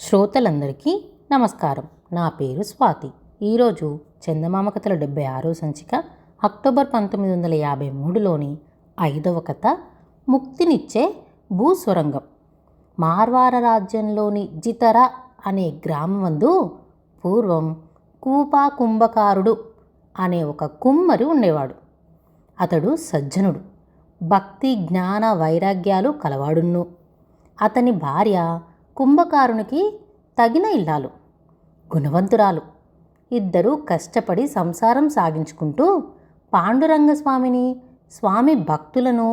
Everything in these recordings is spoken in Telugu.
శ్రోతలందరికీ నమస్కారం. నా పేరు స్వాతి. ఈరోజు చందమామ కథల డెబ్బై ఆరో సంచిక అక్టోబర్ పంతొమ్మిది వందల యాభై మూడులోని ఐదవ కథ ముక్తినిచ్చే భూస్వరంగం. మార్వార రాజ్యంలోని జితర అనే గ్రామమందు పూర్వం కూపా కుంభకారుడు అనే ఒక కుమ్మరి ఉండేవాడు. అతడు సజ్జనుడు. భక్తి జ్ఞాన వైరాగ్యాలు కలవాడును అతని భార్య కుంభకారునికి తగిన ఇల్లాలు గుణవంతురాలు. ఇద్దరూ కష్టపడి సంసారం సాగించుకుంటూ పాండురంగ స్వామిని స్వామి భక్తులను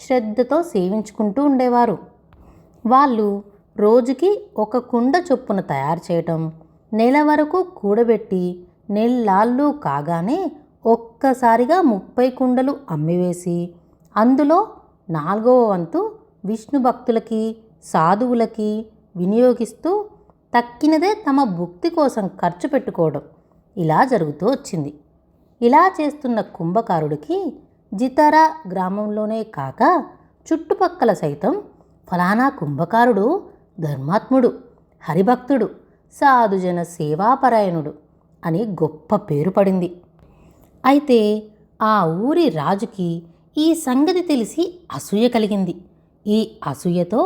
శ్రద్ధతో సేవించుకుంటూ ఉండేవారు. వాళ్ళు రోజుకి ఒక కుండ చొప్పున తయారు చేయటం నెల వరకు కూడబెట్టి నెల్లాళ్ళు కాగానే ఒక్కసారిగా ముప్పై కుండలు అమ్మివేసి అందులో నాలుగవ వంతు విష్ణు భక్తులకి సాధువులకి వినియోగిస్తూ తక్కినదే తమ భుక్తి కోసం ఖర్చు పెట్టుకోవడం ఇలా జరుగుతూ వచ్చింది. ఇలా చేస్తున్న కుంభకారుడికి జితారా గ్రామంలోనే కాక చుట్టుపక్కల సైతం ఫలానా కుంభకారుడు ధర్మాత్ముడు హరిభక్తుడు సాధుజన సేవాపరాయణుడు అని గొప్ప పేరు పడింది. అయితే ఆ ఊరి రాజుకి ఈ సంగతి తెలిసి అసూయ కలిగింది. ఈ అసూయతో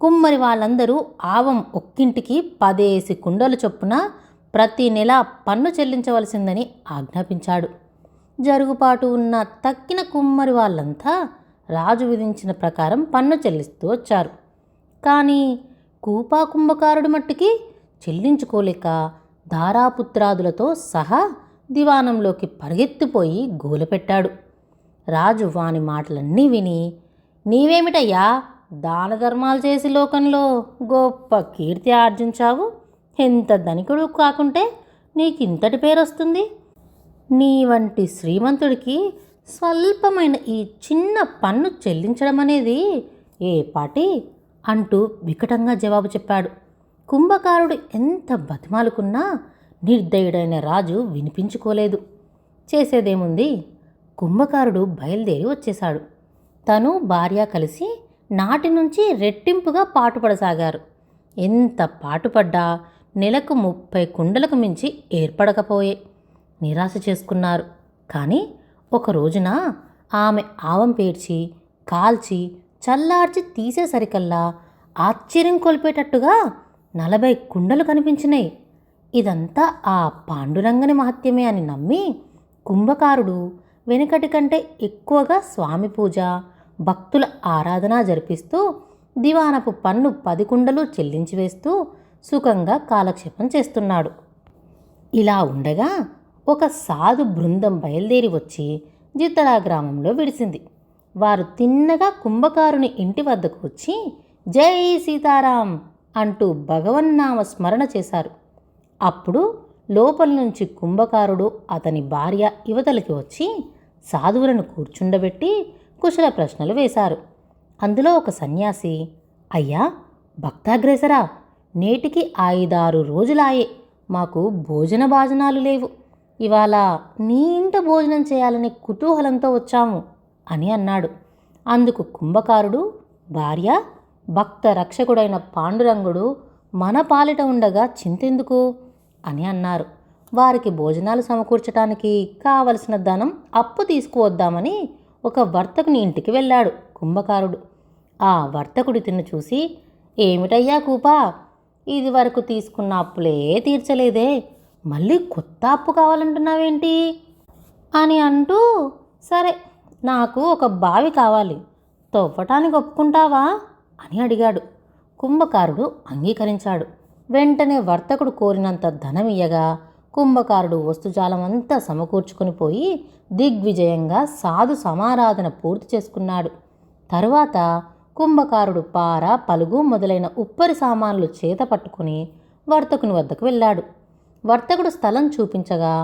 కుమ్మరి వాళ్ళందరూ ఆవం ఒక్కింటికి పదేసి కుండలు చొప్పున ప్రతి నెల పన్ను చెల్లించవలసిందని ఆజ్ఞాపించాడు. జరుగుబాటు ఉన్న తక్కిన కుమ్మరి వాళ్ళంతా రాజు విధించిన ప్రకారం పన్ను చెల్లిస్తూ వచ్చారు. కానీ కూపా కుంభకారుడు మట్టుకి చెల్లించుకోలేక ధారాపుత్రాదులతో సహా దివానంలోకి పరిగెత్తిపోయి గోలపెట్టాడు. రాజు వాని మాటలన్నీ విని నీవేమిటయ్యా? దాన ధర్మాలు చేసి లోకంలో గొప్ప కీర్తి ఆర్జించావు. ఎంత ధనికుడు కాకుంటే నీకు ఇంతటి పేరు వస్తుంది నీ వంటి శ్రీమంతుడికి స్వల్పమైన ఈ చిన్న పన్ను చెల్లించడం అనేది ఏ పాటి అంటూ వికటంగా జవాబు చెప్పాడు. కుంభకారుడు ఎంత బతిమాలుకున్నా నిర్దయుడైన రాజు వినిపించుకోలేదు. చేసేదేముంది? కుంభకారుడు బయలుదేరి వచ్చేశాడు. తను భార్య కలిసి నాటి నుంచి రెట్టింపుగా పాటుపడసాగారు. ఎంత పాటుపడ్డా నెలకు ముప్పై కుండలకు మించి ఏర్పడకపోయే నిరాశ చేసుకున్నారు. కానీ ఒక రోజున ఆమె ఆవం పేర్చి కాల్చి చల్లార్చి తీసేసరికల్లా ఆశ్చర్యం కొలిపేటట్టుగా నలభై కుండలు కనిపించినాయి ఇదంతా ఆ పాండురంగని మహత్యమే అని నమ్మి కుంభకారుడు వెనుకటి కంటే ఎక్కువగా స్వామి పూజ భక్తుల ఆరాధన జరిపిస్తూ దివానపు పన్ను పది కుండలు చెల్లించి వేస్తూ సుఖంగా కాలక్షేపం చేస్తున్నాడు. ఇలా ఉండగా ఒక సాధు బృందం బయలుదేరి వచ్చి జిత్తడా గ్రామంలో విడిసింది. వారు తిన్నగా కుంభకారుని ఇంటి వద్దకు వచ్చి జై సీతారాం అంటూ భగవన్నామ స్మరణ చేశారు. అప్పుడు లోపల నుంచి కుంభకారుడు అతని భార్య యువతలకి వచ్చి సాధువులను కూర్చుండబెట్టి కుశల ప్రశ్నలు వేశారు. అందులో ఒక సన్యాసి అయ్యా భక్తాగ్రేసరా నేటికి ఐదారు రోజులాయే మాకు భోజన భాజనాలు లేవు. ఇవాళ నీ ఇంట భోజనం చేయాలనే కుతూహలంతో వచ్చాము అని అన్నాడు. అందుకు కుంభకారుడు భార్య భక్త రక్షకుడైన పాండురంగుడు మన పాలిట ఉండగా చింతెందుకు అని అన్నారు. వారికి భోజనాలు సమకూర్చడానికి కావలసిన ధనం అప్పు తీసుకువద్దామని ఒక వర్తకుని ఇంటికి వెళ్ళాడు కుంభకారుడు. ఆ వర్తకుడి తిన్ను చూసి ఏమిటయ్యా కూపా? ఇది వరకు తీసుకున్న అప్పులే తీర్చలేదే. మళ్ళీ కొత్త అప్పు కావాలంటున్నావేంటి? అని అంటూ సరే నాకు ఒక బావి కావాలి. తవ్వటానికి ఒప్పుకుంటావా? అని అడిగాడు. కుంభకారుడు అంగీకరించాడు. వెంటనే వర్తకుడు కోరినంత ధనం ఇయ్యగా కుంభకారుడు వస్తుజాలం అంతా పోయి దిగ్విజయంగా సాధు సమారాధన పూర్తి చేసుకున్నాడు. తరువాత కుంభకారుడు పార పలుగు మొదలైన ఉప్పరి సామాన్లు చేత పట్టుకుని వర్తకుని వద్దకు వెళ్ళాడు. వర్తకుడు స్థలం చూపించగా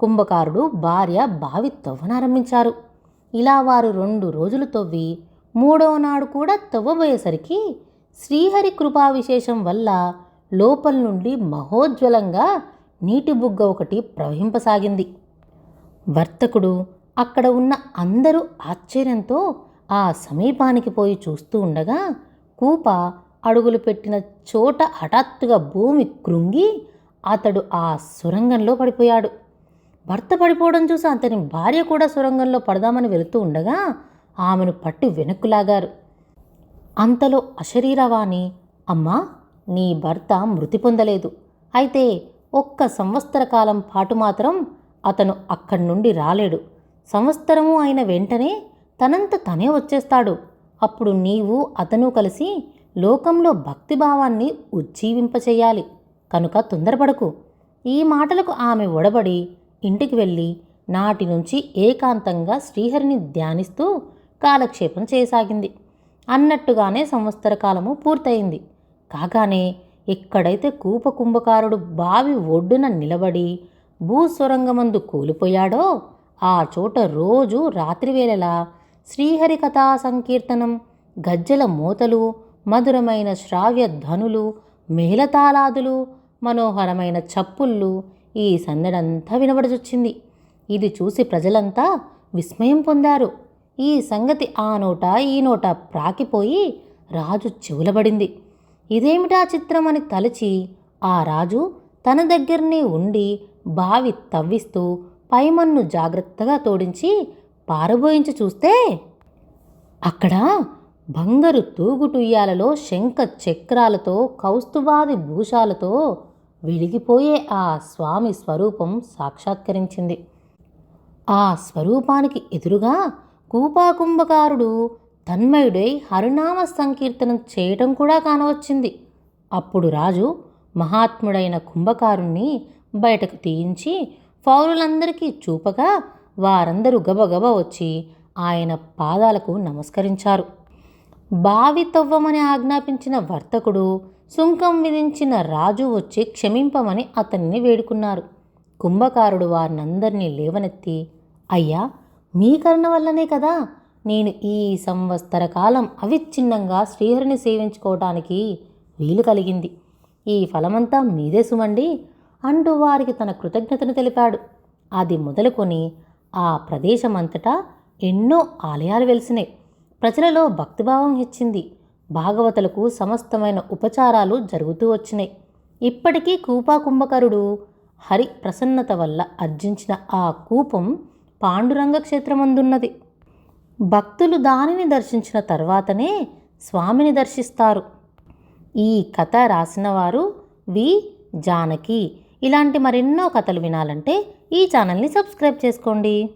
కుంభకారుడు భార్య బావి తవ్వనారంభించారు ఇలా వారు రెండు రోజులు తవ్వి మూడవ నాడు కూడా తవ్వబోయేసరికి శ్రీహరి కృపా విశేషం వల్ల లోపల నుండి మహోజ్వలంగా నీటి బుగ్గ ఒకటి ప్రవహింపసాగింది. వర్తకుడు అక్కడ ఉన్న అందరూ ఆశ్చర్యంతో ఆ సమీపానికి పోయి చూస్తూ ఉండగా కూప అడుగులు పెట్టిన చోట హఠాత్తుగా భూమి కృంగి అతడు ఆ సొరంగంలో పడిపోయాడు. భర్త పడిపోవడం చూసి అతని భార్య కూడా సొరంగంలో పడదామని వెళుతూ ఉండగా ఆమెను పట్టి వెనక్కు లాగారు అంతలో అశరీరవాణి అమ్మా నీ భర్త మృతి పొందలేదు. అయితే ఒక్క సంవత్సర కాలం పాటు మాత్రం అతను అక్కడి నుండి రాలేడు. సంవత్సరము అయిన వెంటనే తనంత తనే వచ్చేస్తాడు. అప్పుడు నీవు అతను కలిసి లోకంలో భక్తిభావాన్ని ఉజ్జీవింపచేయాలి. కనుక తొందరపడకు. ఈ మాటలకు ఆమె ఒడబడి ఇంటికి వెళ్ళి నాటి నుంచి ఏకాంతంగా శ్రీహరిని ధ్యానిస్తూ కాలక్షేపం చేయసాగింది. అన్నట్టుగానే సంవత్సర కాలము పూర్తయింది. కాగానే ఎక్కడైతే కూపకుంభకారుడు బావి ఒడ్డున నిలబడి భూస్వరంగమందు కూలిపోయాడో ఆ చోట రోజు రాత్రివేళలా శ్రీహరి కథా సంకీర్తనం గజ్జల మూతలు మధురమైన శ్రావ్య ధనులు మేళతాళాదులు మనోహరమైన చప్పుళ్ళు ఈ సందడంతా వినబడచొచ్చింది. ఇది చూసి ప్రజలంతా విస్మయం పొందారు. ఈ సంగతి ఆ నోట ఈ నోట ప్రాకిపోయి రాజు చెవులబడింది. ఇదేమిటా చిత్రం అని తలచి ఆ రాజు తన దగ్గరనే ఉండి బావి తవ్విస్తూ పైమన్ను జాగ్రత్తగా తోడించి పారబోయించి చూస్తే అక్కడ బంగారు తూగుటుయ్యాలలో శంఖ చక్రాలతో కౌస్తుభాది భూషాలతో వెలిగిపోయే ఆ స్వామి స్వరూపం సాక్షాత్కరించింది. ఆ స్వరూపానికి ఎదురుగా కూపాకుంభకారుడు తన్మయుడై హరినామ సంకీర్తనం చేయటం కూడా కానవచ్చింది. అప్పుడు రాజు మహాత్ముడైన కుంభకారుణ్ణి బయటకు తీయించి పౌరులందరికీ చూపగా వారందరూ గబగబ వచ్చి ఆయన పాదాలకు నమస్కరించారు. బావి తవ్వమని ఆజ్ఞాపించిన వర్తకుడు సుంకం విధించిన రాజు వచ్చి క్షమింపమని అతన్ని వేడుకున్నారు. కుంభకారుడు వారినందరినీ లేవనెత్తి అయ్యా మీ కరుణ వల్లనే కదా నేను ఈ సంవత్సర కాలం అవిచ్ఛిన్నంగా శ్రీహరిని సేవించుకోవటానికి వీలు కలిగింది. ఈ ఫలమంతా మీదే సుమండి అంటూ వారికి తన కృతజ్ఞతను తెలిపాడు. అది మొదలుకొని ఆ ప్రదేశమంతటా ఎన్నో ఆలయాలు వెలిసినాయి. ప్రజలలో భక్తిభావం హెచ్చింది. భాగవతులకు సమస్తమైన ఉపచారాలు జరుగుతూ వచ్చినాయి. ఇప్పటికీ కూపా కుంభకరుడు హరి ప్రసన్నత వల్ల అర్జించిన ఆ కూపం పాండురంగ క్షేత్రమందున్నది. భక్తులు దానిని దర్శించిన తర్వాతనే స్వామిని దర్శిస్తారు. ఈ కథ రాసిన వారు వి. జానకి. ఇలాంటి మరెన్నో కథలు వినాలంటే ఈ ఛానల్ని సబ్స్క్రైబ్ చేసుకోండి.